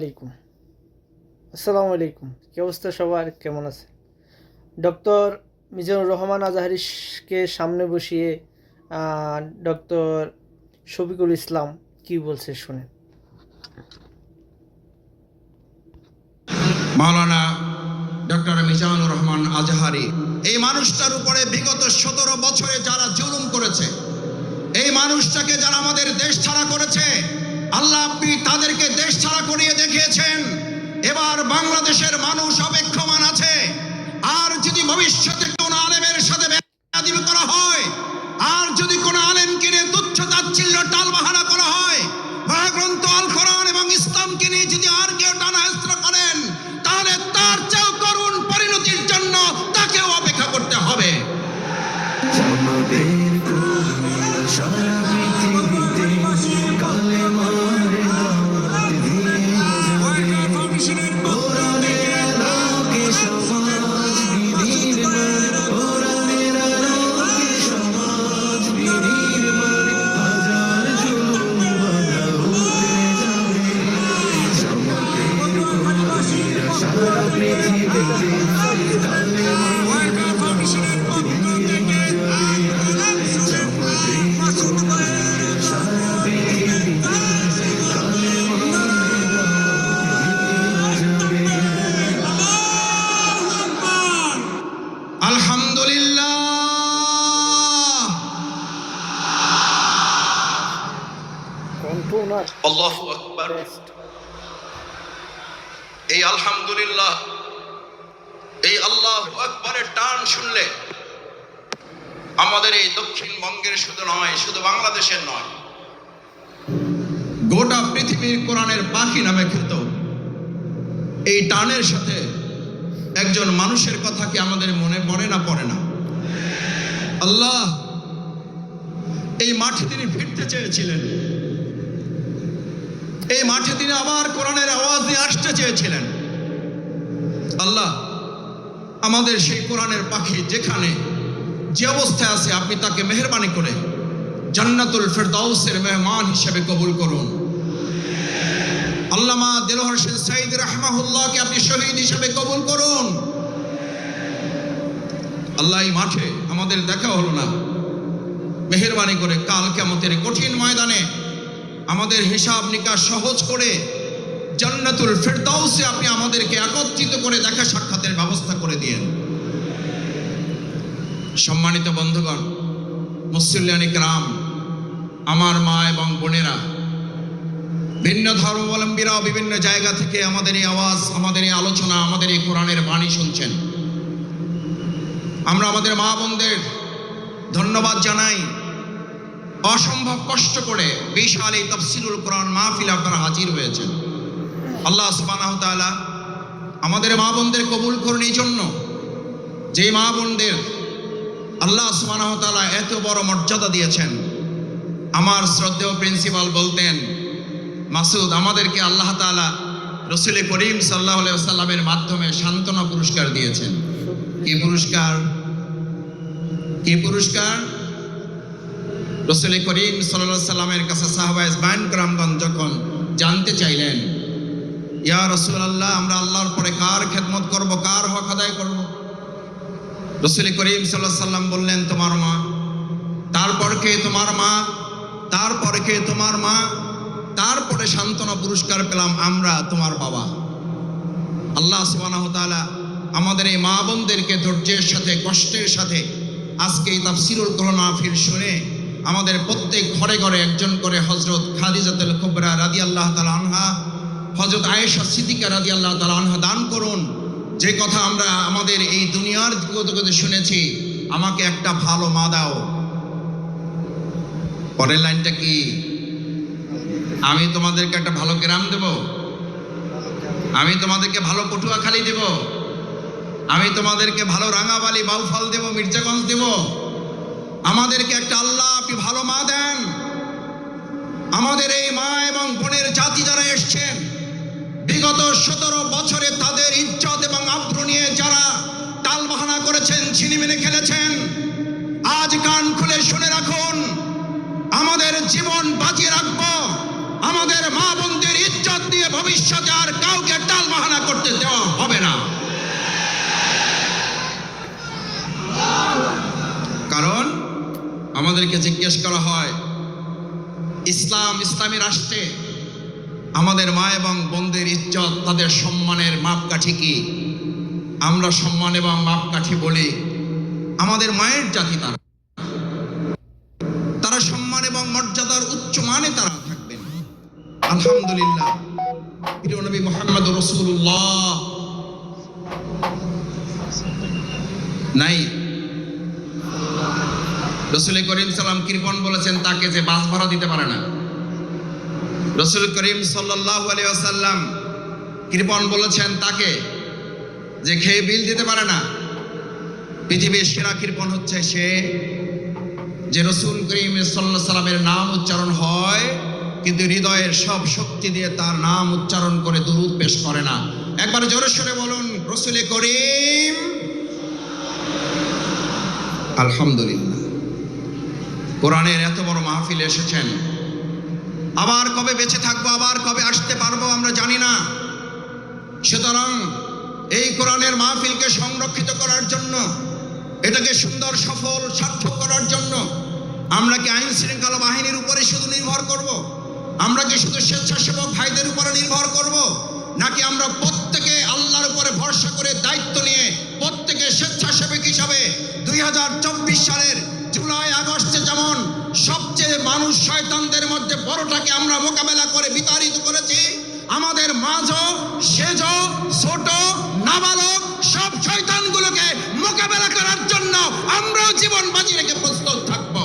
আলাইকুম। আসসালামু আলাইকুম। কি অবস্থা সবার? কেমন আছে ডক্টর মিজানুর রহমান আজাহারিকে সামনে বসিয়ে ডক্টর শফিকুল ইসলাম কি বলছে শুনেন। মাওলানা ডক্টর মিজানুর রহমান আজহারি, এই মানুষটার উপরে বিগত সতেরো বছরে যারা জুলুম করেছে, এই মানুষটাকে যারা আমাদের দেশ ছাড়া করেছে আল্লাহ আপনি তাদেরকে দেশ ছাড়া করিয়ে দেখিয়েছেন। এবার বাংলাদেশের মানুষ অপেক্ষমান আছে। আর যদি ভবিষ্যতে কোনো আলেমের সাথে করা হয়, আর যদি কোনো আলেম নিয়ে তুচ্ছ তাচ্ছিল্য টালবাহানা করা হয় মহাগ্রন্থ আল কোরআন এবং ইসলামকে নিয়ে যদি আর কেউ টানা করেন আলহামদুলিল্লাহ। এই আল্লাহ আকবরের টান শুনলে আমাদের এই দক্ষিণবঙ্গের শুধু নয়, শুধু বাংলাদেশের নয়, গোটা পৃথিবীর কোরআনের পাখি নামে খ্যাত এই টানের সাথে একজন মানুষের কথা কি আমাদের মনে পড়ে না পড়ে না? আল্লাহ, এই মাঠে তিনি ফিরতে চেয়েছিলেন। এই মাঠে তিনি আবার কোরআনের আওয়াজ নিয়ে আসতে চেয়েছিলেন। আল্লাহ, আমাদের সেই কোরআনের পাখি যেখানে যে অবস্থায় আছে, আপনি তাকে মেহরবানি করে জান্নাতুল ফেরদাউসের মেহমান হিসেবে কবুল করুন। আল্লামা হোসেন সাইদ আপনি শহীদ হিসেবে কবুল করুন। আল্লাহ মাঠে আমাদের দেখা হলো না। মেহরবানি করে কাল কেমতের কঠিন ময়দানে আমাদের হিসাব নিকাশ সহজ করে জান্নাতুল ফেরদাউসে আপনি আমাদেরকে একত্রিত করে দেখা সাক্ষাতের ব্যবস্থা করে দিয়েন। সম্মানিত বন্ধুগণ, মুসল্লিয়ানি গ্রাম আমার মা এবং বোনেরা, ভিন্ন ধর্মাবলম্বীরাও বিভিন্ন জায়গা থেকে আমাদের এই আওয়াজ, আমাদের এই আলোচনা, আমাদের এই কোরআনের বাণী শুনছেন। আমরা আমাদের মা বোনদের ধন্যবাদ জানাই। অসম্ভব কষ্ট করে বিশাল এই তফসিলুল কোরআন মাহফিল আপনারা হাজির হয়েছেন। আল্লাহ তাআলা আমাদের মা বোনদের কবুল করুন এই জন্য যে মা বোনদের আল্লাহ সুবহানাহু তাআলা এত বড় মর্যাদা দিয়েছেন, আমার শ্রদ্ধেয় প্রিন্সিপাল বলতেন, মাসুদ, আমাদেরকে আল্লাহ তাআলা রসুল করিম সাল্লাহ সাল্লামের মাধ্যমে সান্ত্বনা পুরস্কার দিয়েছেন। কি পুরস্কার? কি পুরস্কার? রসুল করিম সাল্লাহ সাল্লামের কাছে সাহাবাইজ বাইন গ্রামগঞ্জ যখন জানতে চাইলেন ইয়া রসুল আল্লাহ আমরা আল্লাহর পরে কার খেদমত করব, কার হক আদায় করব? রসুল করিম সাল্লাহ সাল্লাম বললেন, তোমার মা। তারপর কে? তোমার মা। তারপরে কে? তোমার মা। তারপরে সান্ত্বনা পুরস্কার পেলাম আমরা, তোমার বাবা। আল্লাহ তাআলা আমাদের এই মা বোনদেরকে ধৈর্যের সাথে, কষ্টের সাথে আজকে এই তাফসিরুল কোরআন মাহফিল শুনে আমাদের প্রত্যেক ঘরে ঘরে একজন করে হজরত খাদিজাতুল কুবরা আল্লাহ তালা আনহা হজরত আয়েশা সিদ্দিকা রাদিয়াল্লাহু তাআলা আনহা দান করুন। যে কথা আমরা আমাদের এই দুনিয়ার জগতে শুনেছি, আমাকে একটা ভালো মা দাও। পরের লাইনটা কি? আমি তোমাদেরকে একটা ভালো গ্রাম দেব। আমি তোমাদেরকে ভালো পটুয়াখালী দেব। আমি তোমাদেরকে ভালো রাঙাবালি, বাউফল দেব, মির্জাগঞ্জ দেব। আমাদেরকে একটা আল্লাহ, আপনি ভালো মা দেন। আমাদের এই মা এবং বোনের জাতি যারা এসছেন বিগত সতেরো বছরে তাদের ইজ্জত এবং আব্রু নিয়ে যারা টালবাহানা করেছেন ছিনিমিনি খেলেছেন, আজ কান খুলে শুনে রাখুন, আমাদের জীবন বাজিয়ে রাখব, আমাদের মা বোনদের ইজ্জত দিয়ে ভবিষ্যতে আর কাউকে টাল বাহানা করতে দেওয়া হবে না। কারণ আমাদেরকে জিজ্ঞেস করা হয়, ইসলাম ইসলামী রাষ্ট্রে আমাদের মা এবং বোনদের ইজ্জত, তাদের সম্মানের মাপকাঠি কি? আমরা সম্মান এবং মাপকাঠি বলি, আমাদের মায়ের জাতি তারা। তারা সম্মান এবং মর্যাদার উচ্চ মানে তারা থাকবেন। আলহামদুলিল্লাহ। নবী মোহাম্মদ রসুল্লাহ নাই। রসুল করিম সালাম কৃপন বলেছেন, তাকে যে বাস ভাড়া দিতে পারে না। রসুল করিম ওয়াসাল্লাম কৃপন বলেছেন তাকে যে খেয়ে বিল দিতে পারে না। পৃথিবীর সেরা কৃপন হচ্ছে সে যে রসুল করিম সাল্লাহ সাল্লামের নাম উচ্চারণ হয়, কিন্তু হৃদয়ের সব শক্তি দিয়ে তার নাম উচ্চারণ করে দুরুদ পেশ করে না। একবার জোরে সরে বলুন, রসুল করিম। আলহামদুলিল্লাহ। কোরআনের এত বড় মাহফিল এসেছেন। আবার কবে বেঁচে থাকব, আবার কবে আসতে পারব আমরা জানি না সুতরাং এই কোরআনের মাহফিলকে সংরক্ষিত করার জন্য, এটাকে সুন্দর, সফল, সার্থক করার জন্য আমরা কি আইন শৃঙ্খলা বাহিনীর উপরে শুধু নির্ভর করব। আমরা কি শুধু স্বেচ্ছাসেবক ভাইদের উপরে নির্ভর করব। নাকি আমরা প্রত্যেকে আল্লাহর উপরে ভরসা করে দায়িত্ব নিয়ে প্রত্যেকে স্বেচ্ছাসেবক হিসাবে দুই হাজার চব্বিশ সালের জুলাই আগস্টে যেমন সবচেয়ে মানুষ শয়তানদের মধ্যে বড়টাকে আমরা মোকাবেলা করে বিতাড়িত করেছি। আমাদের মাঝও সেজ ছোট, নাবালক, সব শয়তানগুলোকে মোকাবেলা করার জন্য আমরাও জীবন বাজি রেখে প্রস্তুত থাকব।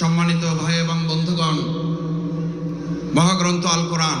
সম্মানিত ভাই এবং বন্ধুগণ, মহাগ্রন্থ আল কোরআন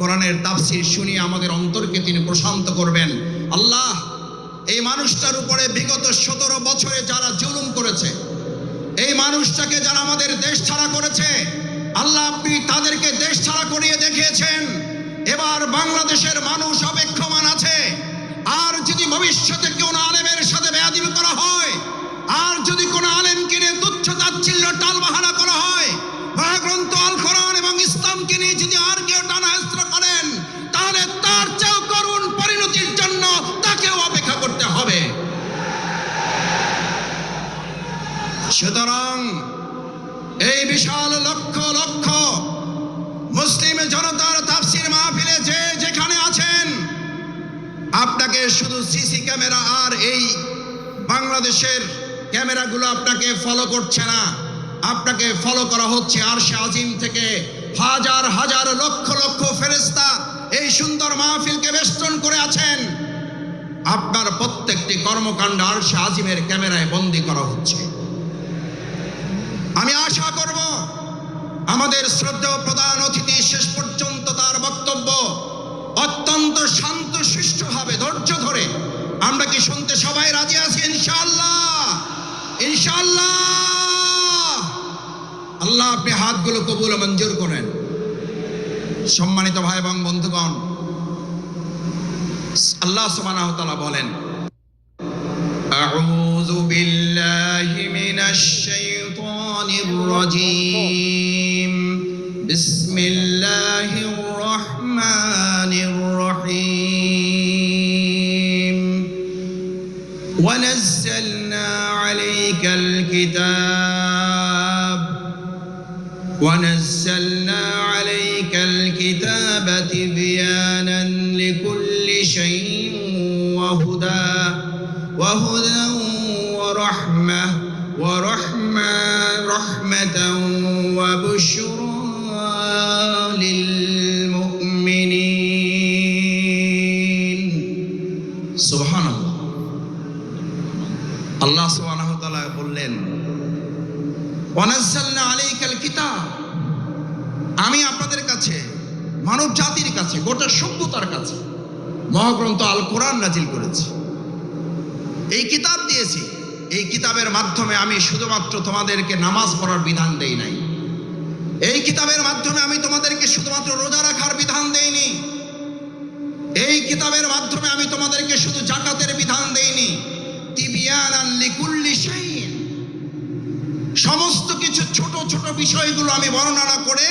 কোরআনের তাফসির শুনিয়ে আমাদের অন্তরকে তিনি প্রশান্ত করবেন। আল্লাহ, এই মানুষটার উপরে বিগত সতেরো বছরে যারা জুলুম করেছে, এই মানুষটাকে যারা আমাদের দেশ ছাড়া করেছে, আল্লাহ আপনি তাদেরকে দেশ ছাড়া করিয়ে দেখিয়েছেন। এবার বাংলাদেশের মানুষ অপেক্ষমান আছে। আর যদি ভবিষ্যতে কোনো আলেমের সাথে বেয়াদিবি করা হয়, আর যদি কোনো আলেমকে নিয়ে তুচ্ছ তাচ্ছিল্য টালবাহানা করা হয় মহাগ্রন্থ আল কোরআন এবং ইসলামকে নিয়ে যদি আর কেউ টানাহেস্ত্র করেন, তাহলে তার চেয়েও করুণ পরিণতির জন্য তাকেও অপেক্ষা করতে হবে। সুতরাং এই বিশাল লক্ষ লক্ষ মুসলিম জনতার তাফসির মাহফিলে যে যেখানে আছেন, আপনাকে শুধু সিসি ক্যামেরা আর এই বাংলাদেশের ক্যামেরাগুলো আপনাকে ফলো করছে না। আপনাকে ফলো করা হচ্ছে আর আজিম থেকে হাজার হাজার লক্ষ লক্ষ ফেরেস্তা এই সুন্দর মাহফিলকে বেষ্টন করে আছেন। আপনার প্রত্যেকটি কর্মকাণ্ড আর আজিমের ক্যামেরায় বন্দি করা হচ্ছে। আমি আশা করব আমাদের শ্রদ্ধেয় প্রধান অতিথি শেষ পর্যন্ত তার বক্তব্য অত্যন্ত শান্ত সুষ্ঠুভাবে ধৈর্য ধরে আমরা কি শুনতে সবাই রাজি আছি ইনশাআল্লাহ? আল্লাহ আপনি হাতগুলো কবুল মঞ্জুর করেন। সম্মানিত ভাই এবং বন্ধুগণ, আল্লাহ সুমান বলেন, আউযু বিল্লাহি মিনাশ শাইতানির রাজিম। ورحمة ورحمة رحمة وبشرى. কিতাবের মাধ্যমে আমি শুধুমাত্র তোমাদেরকে নামাজ পড়ার বিধান দেই নাই। এই কিতাবের মাধ্যমে আমি তোমাদেরকে শুধুমাত্র রোজা রাখার বিধান দেইনি। এই কিতাবের মাধ্যমে আমি তোমাদেরকে শুধু জাকাতের বিধান দেইনি। সমস্ত কিছু ছোট ছোট বিষয়গুলো আমি বর্ণনা করে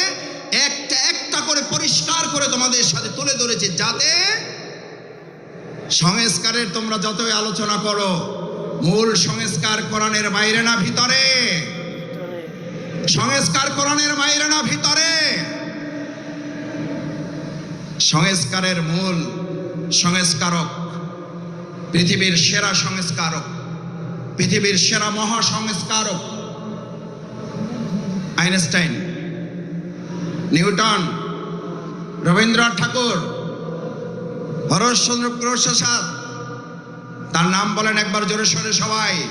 একটা একটা করে পরিষ্কার করে তোমাদের সাথে তুলে ধরেছি যাতে সংস্কারের তোমরা যতই আলোচনা করো মূল সংস্কার কোরআনের বাইরে না ভিতরে? সংস্কার কোরআনের বাইরে না ভিতরে? সংস্কারের মূল সংস্কারক পৃথিবীর সেরা সংস্কারক, পৃথিবীর সেরা মহা সংস্কারক আইনস্টাইন, নিউটন, রবীন্দ্রনাথ ঠাকুর, হরশচন্দ্র প্রসাদ তার নাম বলেন একবার জোরে সরে সবাই।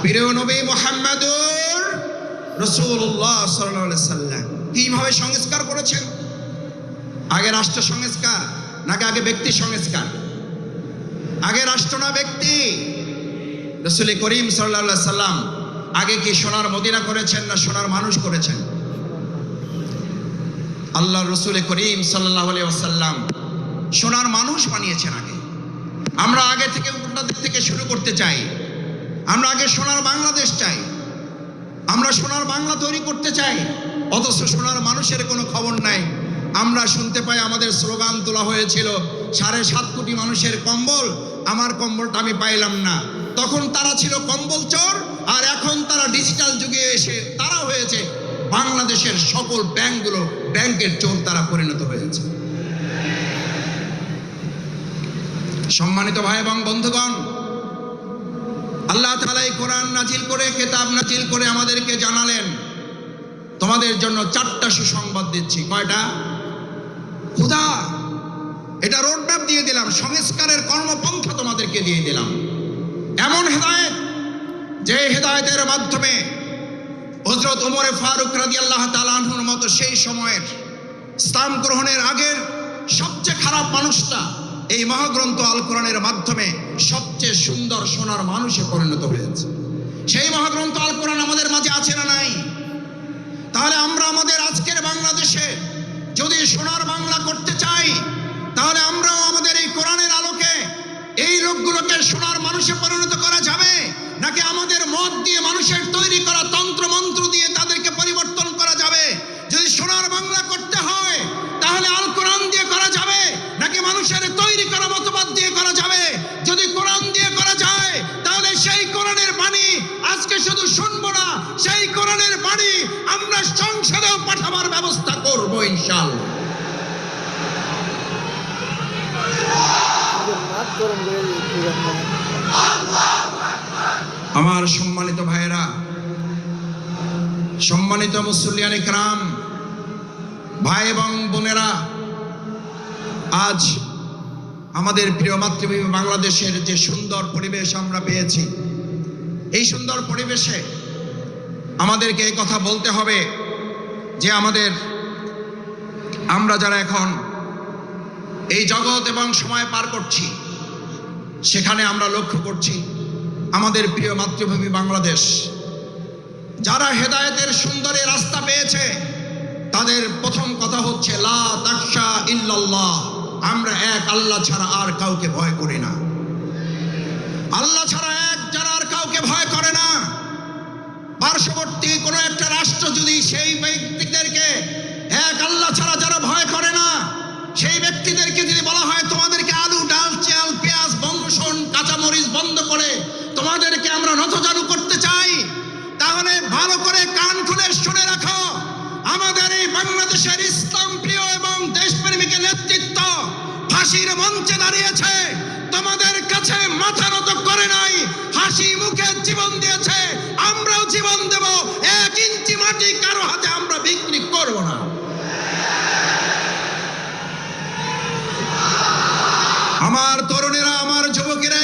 প্রিয় নবী মোহাম্মদুর রসুল্লাহ সাল্লাম। কীভাবে সংস্কার করেছেন? আগে রাষ্ট্র সংস্কার নাকি আগে ব্যক্তি সংস্কার? আগে রাষ্ট্র না ব্যক্তি? রসুল করিম সাল্লাহ সাল্লাম আগে কি সোনার মদিনা করেছেন না সোনার মানুষ করেছেন? আল্লাহ রসুল করিম সাল্লাহ আসাল্লাম সোনার মানুষ বানিয়েছেন আগে। আমরা আগে থেকে উল্টা থেকে শুরু করতে চাই। আমরা আগে সোনার বাংলাদেশ চাই। আমরা সোনার বাংলা তৈরি করতে চাই। অথচ সোনার মানুষের কোনো খবর নাই। আমরা শুনতে পাই আমাদের স্লোগান তোলা হয়েছিল, সাড়ে সাত কোটি মানুষের কম্বল। আমার কম্বলটা আমি পাইলাম না। তখন তারা ছিল কম্বল চোর, আর এখন তারা ডিজিটাল যুগে এসে তারা হয়েছে বাংলাদেশের সকল ব্যাংকগুলো, ব্যাংকের চোর তারা পরিণত হয়েছে। সম্মানিত ভাই এবং বন্ধুগণ, আল্লাহ তাআলা এই কোরআন নাজিল করে কেতাব নাজিল করে আমাদেরকে জানালেন, তোমাদের জন্য চারটা সুসংবাদ দিচ্ছি। কয়টা? খুদা, এটা রোডম্যাপ দিয়ে দিলাম, সংস্কারের কর্মপন্থা তোমাদেরকে দিয়ে দিলাম। এমন হেদায়েত, যে হেদায়েতের মাধ্যমে হজরত ওমরে ফারুক রাজি আল্লাহ তালাহুর মতো সেই সময়ের ইসলাম গ্রহণের আগের সবচেয়ে খারাপ মানুষটা এই মহাগ্রন্থ আল কোরআনের মাধ্যমে সবচেয়ে সুন্দর সোনার মানুষে পরিণত হয়েছে। সেই মহাগ্রন্থ আল কোরআন আমাদের মাঝে আছে না নাই? তাহলে আমরা আমাদের আজকের বাংলাদেশে যদি সোনার বাংলা করতে চাই, তাহলে আমরাও আমাদের এই কোরআনের আলোকে এই লোকগুলোকে সোনার মানুষে পরিণত করা যাবে? নাকি আমাদের মত দিয়ে মানুষের তৈরি করা তন্ত্র মন্ত্র দিয়ে তাদেরকে পরিবর্তন করা যাবে? যদি সোনার বাংলা করতে হয়, তাহলে আল কোরআন দিয়ে করা যাবে, নাকি মানুষের তৈরি করা মতবাদ দিয়ে করা যাবে যদি কোরআন দিয়ে করা যায়, তাহলে সেই কোরআনের বাণী আজকে শুধু শুনব না, সেই কোরআনের বাণী আমরা সংসদেও পাঠাবার ব্যবস্থা করব রাখবেন। আমার সম্মানিত ভাইয়েরা, সম্মানিত মুসলিয়ান ইকরাম ভাই এবং বোনেরা, আজ আমাদের প্রিয় মাতৃভূমি বাংলাদেশের যে সুন্দর পরিবেশ আমরা পেয়েছি, এই সুন্দর পরিবেশে আমাদেরকে এই কথা বলতে হবে যে আমাদের, আমরা যারা এখন এই জগৎ এবং সময় পার করছি, সেখানে আমরা লক্ষ্য করছি আমাদের প্রিয় মাতৃভূমি বাংলাদেশ। যারা হেদায়েতের সুন্দরী রাস্তা পেয়েছে তাদের প্রথম কথা হচ্ছে আমরা এক, আল্লাহ ছাড়া আর কাউকে ভয় করি না। আল্লাহ ছাড়া এক, যারা আর কাউকে ভয় করে না। পার্শ্ববর্তী কোনো একটা রাষ্ট্র যদি সেই ব্যক্তিদেরকে, এক, আল্লাহ ছাড়া যারা ভয় করে না, সেই ব্যক্তিদেরকে যদি বলা হয়, তোমাদেরকে আলু, ডাল, চাল, পেঁয়াজ বঙ্গশন কাঁচামরিচ বন্ধ করে তোমাদেরকে আমরা নথজানু করতে চাই, তাহলে ভালো করে বাংলাদেশের ইসলাম প্রিয় এবং দেশপ্রেমিকের নেতৃত্ব ফাঁসির মঞ্চে দাঁড়িয়েছে। তোমাদের কাছে মাথা নত করে নাই, হাসি মুখে জীবন দিয়েছে, আমরাও জীবন দেব, এক ইঞ্চি মাটি কারও হাতে আমরা বিক্রি করব না। আমার তরুণেরা, আমার যুবকেরা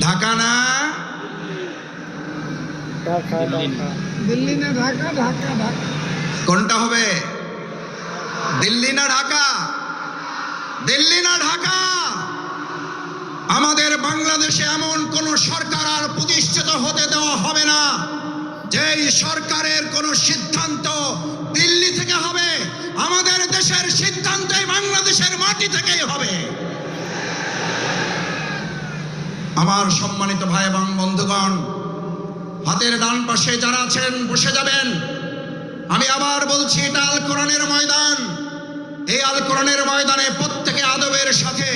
ঢাকা না ঢাকা ঢাকা। দিল্লি না ঢাকা ঢাকা ঢাকা। কোনটা হবে? দিল্লি না ঢাকা? দিল্লি না ঢাকা? আমাদের বাংলাদেশে এমন কোন সরকার আর প্রতিষ্ঠিত হতে দেওয়া হবে না যেই সরকারের কোন সিদ্ধান্ত দিল্লি থেকে হবে। আমাদের দেশের সিদ্ধান্তই বাংলাদেশের মাটি থেকেই হবে। আমার সম্মানিত ভাই এবং বন্ধুগণ, হাতের ডান পাশে যারা আছেন, বসে যাবেন। আমি আবার বলছি, এটা আল কোরআনের ময়দান। এই আল কোরআনের ময়দানে প্রত্যেকে আদবের সাথে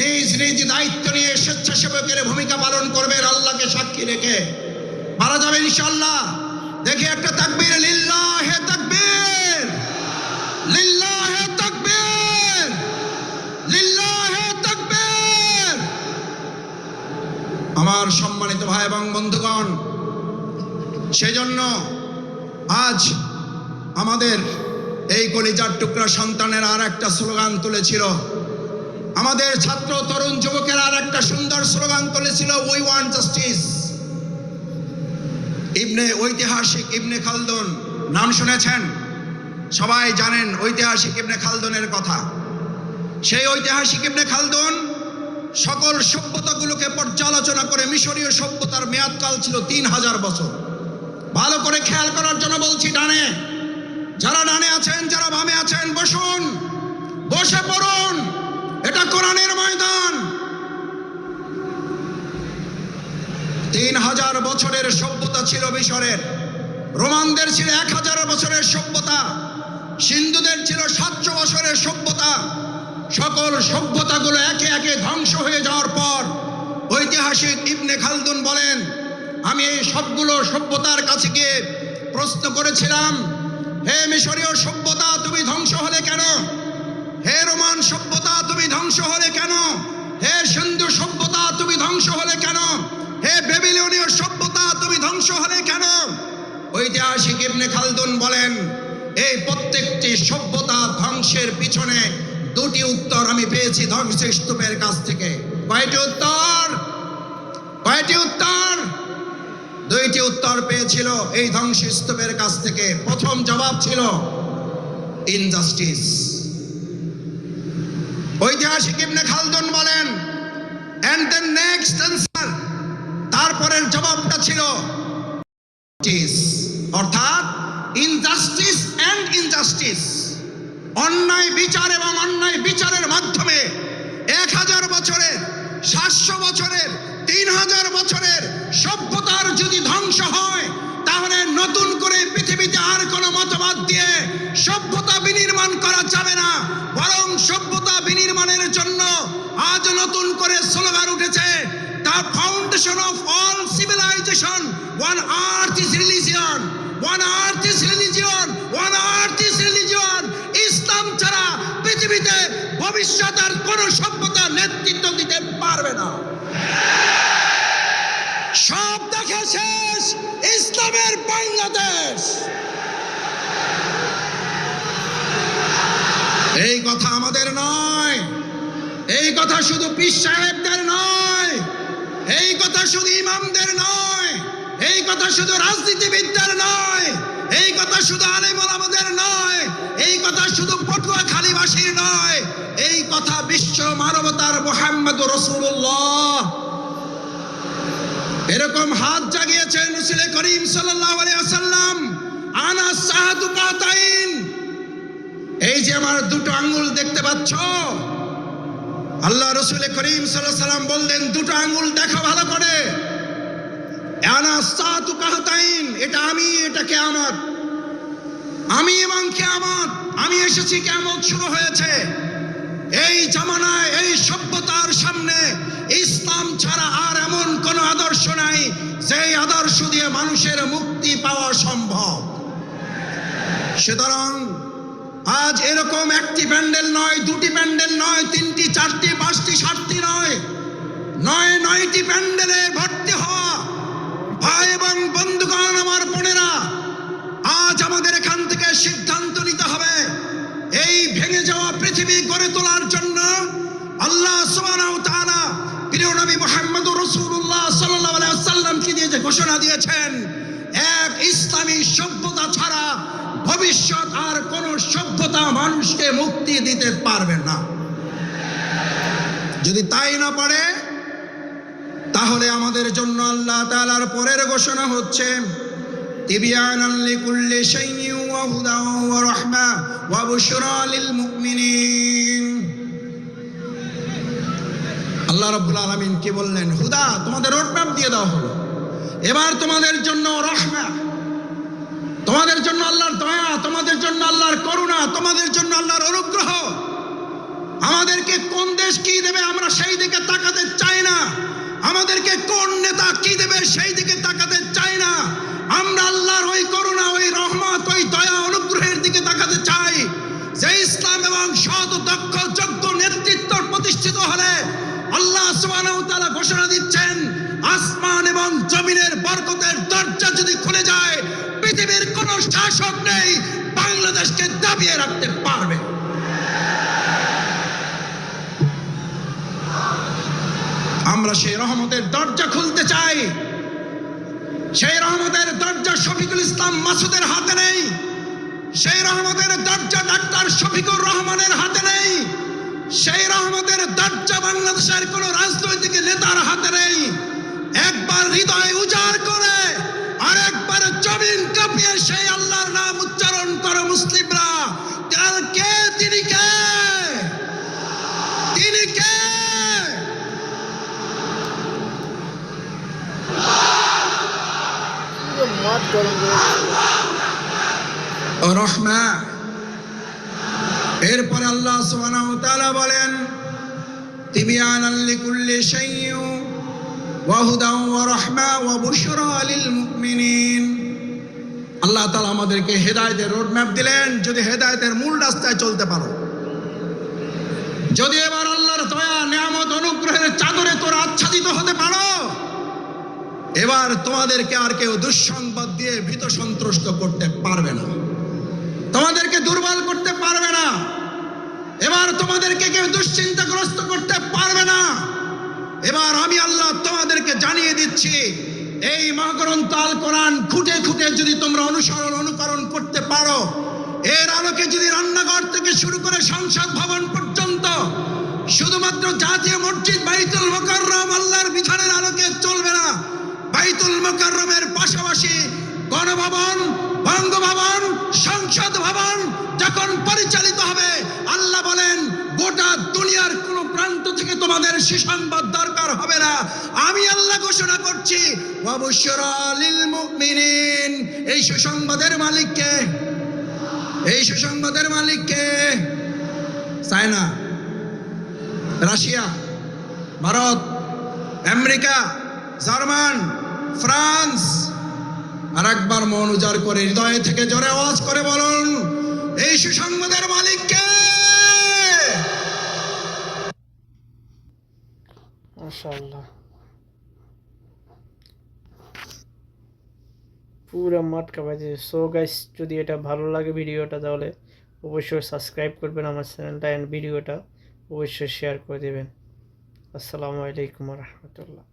নিজ নিজ দায়িত্ব নিয়ে স্বেচ্ছাসেবকের ভূমিকা পালন করবেন, আল্লাহকে সাক্ষী রেখে। মারা যাবে ইনশাল্লাহ দেখি একটা তাকবীর, লিল্লাহে তাকবীর। লিল্লাহে আমার সম্মানিত ভাই এবং বন্ধুগণ, সেজন্য আজ আমাদের এই কলিজার টুকরা সন্তানের আর একটা স্লোগান তুলেছিল। আমাদের ছাত্র তরুণ যুবকের আর একটা সুন্দর স্লোগান তুলেছিল উই ওয়ান জাস্টিস ইবনে ঐতিহাসিক ইবনে খালদুন, নাম শুনেছেন? সবাই জানেন ঐতিহাসিক ইবনে খালদুনের কথা। সেই ঐতিহাসিক ইবনে খালদুন সকল সভ্যতাগুলোকে পর্যালোচনা করে মিশরীয় সভ্যতার মেয়াদকাল ছিল তিন হাজার বছর। ভালো করে খেয়াল করার জন্য বলছি, ডানে। যারা ডানে আছেন, যারা বামে আছেন, বসুন। বসে পড়ুন। এটা কোরআনের ময়দান। তিন হাজার বছরের সভ্যতা ছিল মিশরের। রোমানদের ছিল এক হাজার বছরের সভ্যতা। সিন্ধুদের ছিল সাতশো বছরের সভ্যতা। সকল সভ্যতাগুলো একে একে ধ্বংস হয়ে যাওয়ার পর ঐতিহাসিক ইবনে খালদুন বলেন, আমি এই সবগুলো সভ্যতার কাছে গিয়ে প্রশ্ন করেছিলাম, হে মিশরীয় সভ্যতা তুমি ধ্বংস হলে কেন? হে রোমান সভ্যতা তুমি ধ্বংস হলে কেন? হে সিন্ধু সভ্যতা তুমি ধ্বংস হলে কেন? হে বেবিলনীয় সভ্যতা তুমি ধ্বংস হলে কেন? ঐতিহাসিক ইবনে খালদুন বলেন, এই প্রত্যেকটি সভ্যতা ধ্বংসের পিছনে দুটি উত্তর আমি পেয়েছি ধ্বংসস্তূপের কাছ থেকে। কয়টি উত্তর? কয়টি উত্তর? দুইটি উত্তর পেয়েছিল এই ধ্বংসস্তূপের কাছ থেকে। প্রথম জবাব ছিল ইনজাস্টিস ঐতিহাসিক ইবনে খালদুন বলেন এন্ড দ্য নেক্সট অ্যান্সার তারপরের জবাবটা ছিল অর্থাৎ ইনজাস্টিস অ্যান্ড ইনজাস্টিস অন্যায় বিচার এবং অন্যায় বিচারের মাধ্যমে এক হাজার বছরের, সাতশো বছরের, তিন হাজার বছরের সভ্যতার যদি ধ্বংস হয়, তাহলে নতুন করে পৃথিবীতে আর কোনো মতবাদ দিয়ে সভ্যতা বিনির্মাণ করা যাবে না। বরং সভ্যতা বিনির্মাণের জন্য আজ নতুন করে স্লোগান উঠেছে the foundation of all civilization one earth is religion one earth is religion one earth পৃথিবীতে ভবিষ্যৎ আর কোনো সভ্যতা নেতৃত্ব দিতে পারবে না। সব দেখা শেষ, ইসলামের বাংলাদেশ। এই কথা আমাদের নয়, এই কথা শুধু পীর সাহেবদের নয়, এই কথা শুধু ইমামদের নয়, এই কথা শুধু রাজনীতিবিদদের নয় এই কথা শুধু আলেমুল আমাদের নয়, এই কথা শুধু পটুয়াখালীবাসীর নয়, এই কথা বিশ্ব মানবতার মোহাম্মদ রসুল্লাহ এরকম হাত জাগিয়েছেন রসুল করিম সাল্লাল্লাহু আলাইহি ওয়াসাল্লাম আনা সাহাদু কাতাইন। এই যে আমার দুটো আঙ্গুল দেখতে পাচ্ছ, আল্লাহ রসুল করিম সাল্লাল্লাহু সাল্লাম বললেন, দুটো আঙ্গুল দেখো ভালো করে। এটা আমি, এটা কিয়ামত। আমি এবং কিয়ামত, আমি এসেছি, কিয়ামত শুরু হয়েছে। এই জামানায়, এই সভ্যতার সামনে ইসলাম ছাড়া আর এমন কোন আদর্শ নাই, যেই আদর্শ দিয়ে মানুষের মুক্তি পাওয়া সম্ভব। সুতরাং আজ এরকম একটি প্যান্ডেল নয়, দুটি প্যান্ডেল নয়, তিনটি, চারটি, পাঁচটি, সাতটি নয় নয়, নয়টি প্যান্ডেলে ভর্তি হওয়া ভাই এবং বন্ধুগণ, আমার বোনেরা, আজ আমাদের এখান থেকে সিদ্ধান্ত নিতে হবে। এই ভেঙে যাওয়া পৃথিবী গড়ে তোলার জন্য আল্লাহ তাআলা প্রিয় নবী মোহাম্মদ রসুল্লাহ সাল্লাহ সাল্লামকে দিয়ে যে ঘোষণা দিয়েছেন, এক ইসলামী সভ্যতা ছাড়া ভবিষ্যৎ আর কোন সভ্যতা মানুষকে মুক্তি দিতে পারবে না। যদি তাই না পারে তাহলে আমাদের জন্য আল্লাহ তাআলার পরের ঘোষণা হচ্ছে আল্লাহ রাব্বুল আলামিন কি বললেন? হুদা, তোমাদের রোডম্যাপ দিয়ে দেওয়া হলো। এবার তোমাদের জন্য রহমা, তোমাদের জন্য আল্লাহর দয়া, তোমাদের জন্য আল্লাহর করুণা, তোমাদের জন্য আল্লাহর অনুগ্রহ। আমাদেরকে কোন দেশ কি দেবে আমরা সেই দিকে তাকাতে চাই না। আমাদেরকে কোন নেতা কি দেবে সেই দিকে ইসলাম মাসুদের হাতে নেই, সেই রহমতের দরজা ডাক্তার শফিকুর রহমানের হাতে নেই, সেই রহমতের দরজা বাংলাদেশের কোন রাজনৈতিক নেতার হাতে নেই। একবার হৃদয় উজাড় করে আর একবার জমিন কাঁপিয়ে সেই আল্লাহর নাম উচ্চারণ করো মুসলিমরা তার কে তিনি কে তিনি কে পুরো মাঠ গরম রয়েছে রহমা এরপরে আল্লাহ সুবহানাহু ওয়া বলেন, তিবিয়ানান লিকুল্লি শাইইন ওয়া হুদান ওয়া রাহমা ওয়া বুশরা লিল মুমিনিন। আল্লাহ তাআলা আমাদেরকে হেদায়েতের রোড ম্যাপ দিলেন, যদি হেদায়েতের মূল রাস্তায় চলতে পারো। যদি এবার আল্লাহর দয়া, নিয়ামত, অনুগ্রহের চাদরে তোরা আচ্ছাদিত হতে পারো, এবার তোমাদেরকে আর কেউ দুঃসংবাদ দিয়ে ভীত সন্ত্রস্ত করতে পারবে না। তোমাদেরকে দুর্বল করতে পারবে না। এবার তোমাদেরকে কেউ দুশ্চিন্তাগ্রস্ত করতে পারবে না। এবার আমি আল্লাহ তোমাদেরকে জানিয়ে দিচ্ছি, এই মহাগ্রন্থ আল কোরআন খুঁটে খুঁটে যদি তোমরা অনুসরণ, অনুকরণ করতে পারো, এর আলোকে যদি রান্নাঘর থেকে শুরু করে সংসদ ভবন পর্যন্ত শুধুমাত্র জাতীয় মসজিদ বাইতুল মোকাররম আল্লাহর বিধানের আলোকে চলবে না, বাইতুল মোকাররমের পাশাপাশি গণভবন বঙ্গভবন সংসদ ভবন যখন পরিচালিত হবে, আল্লাহ বলেন, গোটা দুনিয়ার কোন প্রান্ত থেকে তোমাদের সুসংবাদ দরকার হবে না। আমি আল্লাহ ঘোষণা করছি এই সুসংবাদের মালিককে এই সুসংবাদের মালিককে China, Russia, Bharat, America, German, France. আর একবার মন উজাড় করে হৃদয় থেকে জোরে আওয়াজ করে বলুন, এই সুসংবাদের মালিককে পুরো মাঠ কাঁপাইছে সো গাইস যদি এটা ভালো লাগে ভিডিওটা, তাহলে অবশ্যই সাবস্ক্রাইব করবেন আমার চ্যানেলটা অ্যান্ড ভিডিওটা অবশ্যই শেয়ার করে দেবেন। আসসালামু আলাইকুম রহমতুল্লাহ।